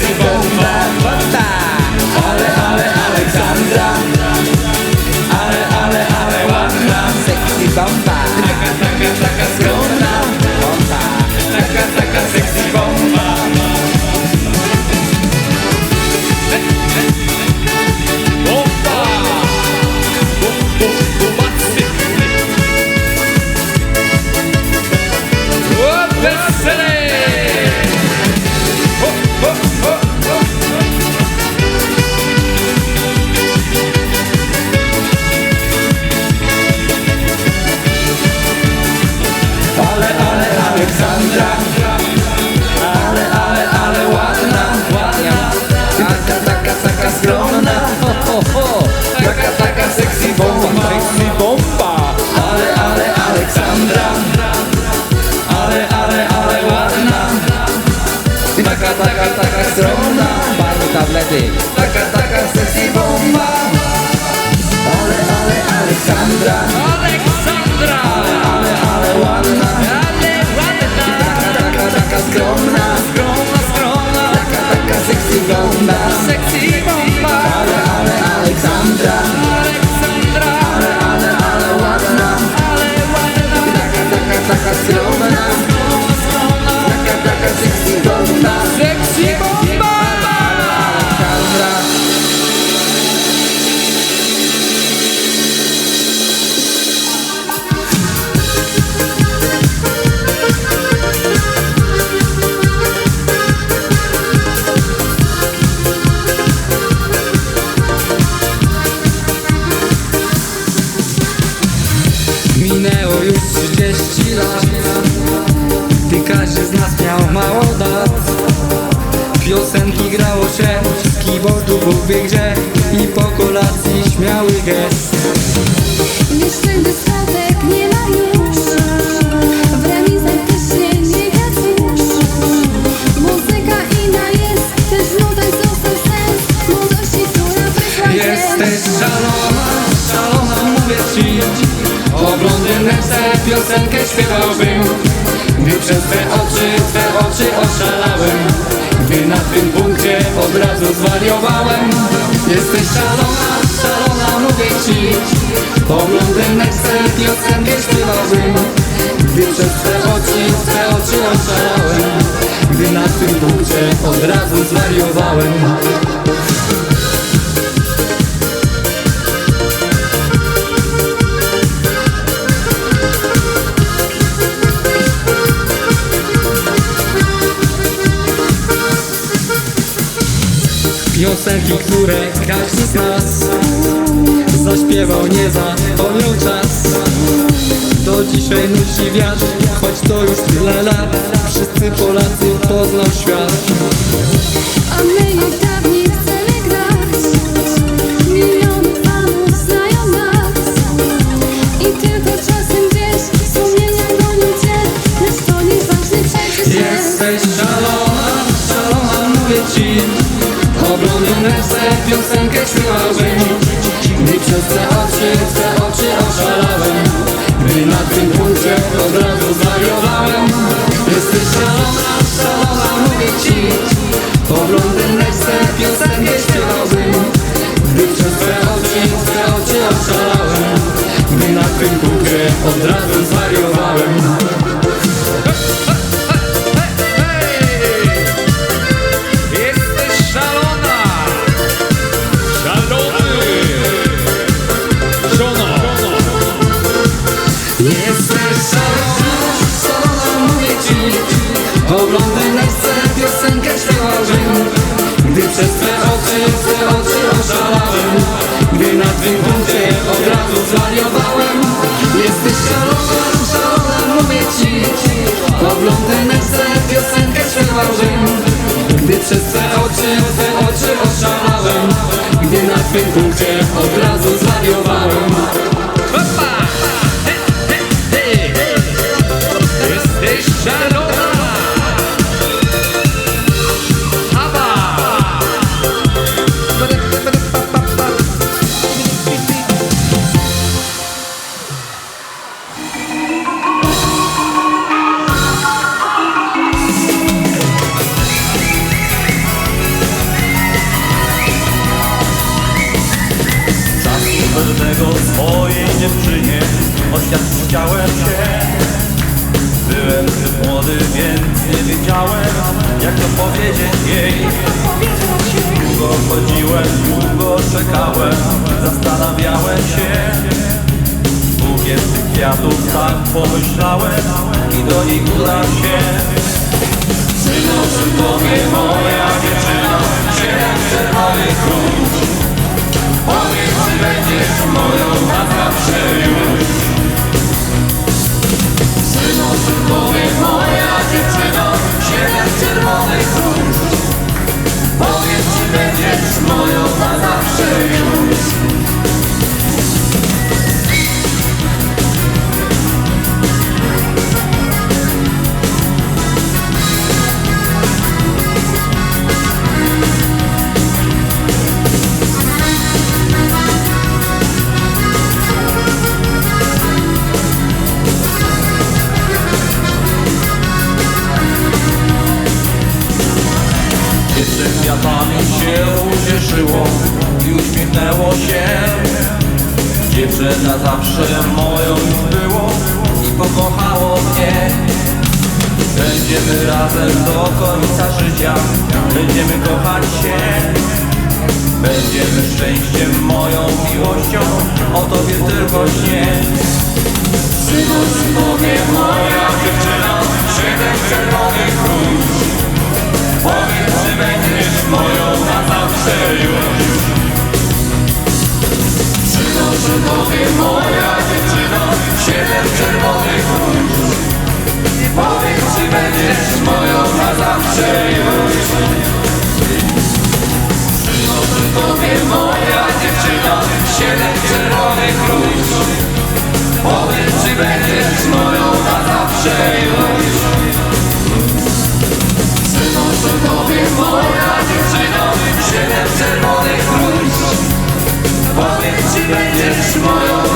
Simon va, va, va. τάκα τάκα τάκα στρώμα Πάρ' τα βλέπει. Τάκα τάκα σε τη βόμβα Όλε όλε Αλεξάνδρα. Αλεξάνδρα. Όλε όλε Ουάννα Όλε όλε Τάκα τάκα στρώμα Στρώμα στρώμα Τάκα τάκα σεξι βόμβα. Σεξι βόμβα Piosenki grało się. Z keyboardu w wie Jesteś szalona, szalona mówię ci. O blondynece piosenkę śpiewałbym Gdy przez te oczy, te oczy oszalałem Gdy na tym punkcie od razu zwariowałem które każdy z nas Zaśpiewał nie za wolny czas. Do dzisiaj nuci wiatr, choć to już tyle lat. Wszyscy Polacy poznał świat. A my jak dawniej chcemy grać. Miliony O blondynece piosenkę śpiewałem. Gdy przez te oczy, te oczy oszalałem. Gdy na tym punkcie od razu zwariowałem. Jesteś szalona, szalona mówię ci przez twe oczy, twe oczy oszalałem Gdy na twym punkcie od razu Jesteś szalona, szalona mówię ci. Piosenkę śpiewałem Gdy przez twe oczy, twe oczy oszalałem Gdy na twym punkcie mojej dziewczynie oświadczyć chciałem się Byłem zbyt młody, więc nie wiedziałem jak to powiedzieć jej. Długo chodziłem, długo czekałem, zastanawiałem się. Bukiet tych kwiatów, tak pomyślałem i do niej udam się. Przynoszę tobie moja róż Powiedz, czy będziesz moją na zawsze już Przynoszę tobie moja dziewczyno, siedem czerwonych róż i pokochało mnie. Będziemy razem do końca życia, będziemy kochać się. Będziemy szczęściem, moją miłością, o tobie tylko śnie Przynoś tobie moja dziewczyno, siedem czerwonych róż Powiedz, czy będziesz moją na zawsze już. Przynoszę tobie moja dziewczyno Siedem czerwonych Jesteś moją na zawsze już Przynoszę tobie moja dziewczyna, Siedem czerwonych róż Powiedz, czy będziesz moją na zawsze już Przynoszę tobie moja dziewczyna, Siedem czerwonych róż Powiedz, czy będziesz moją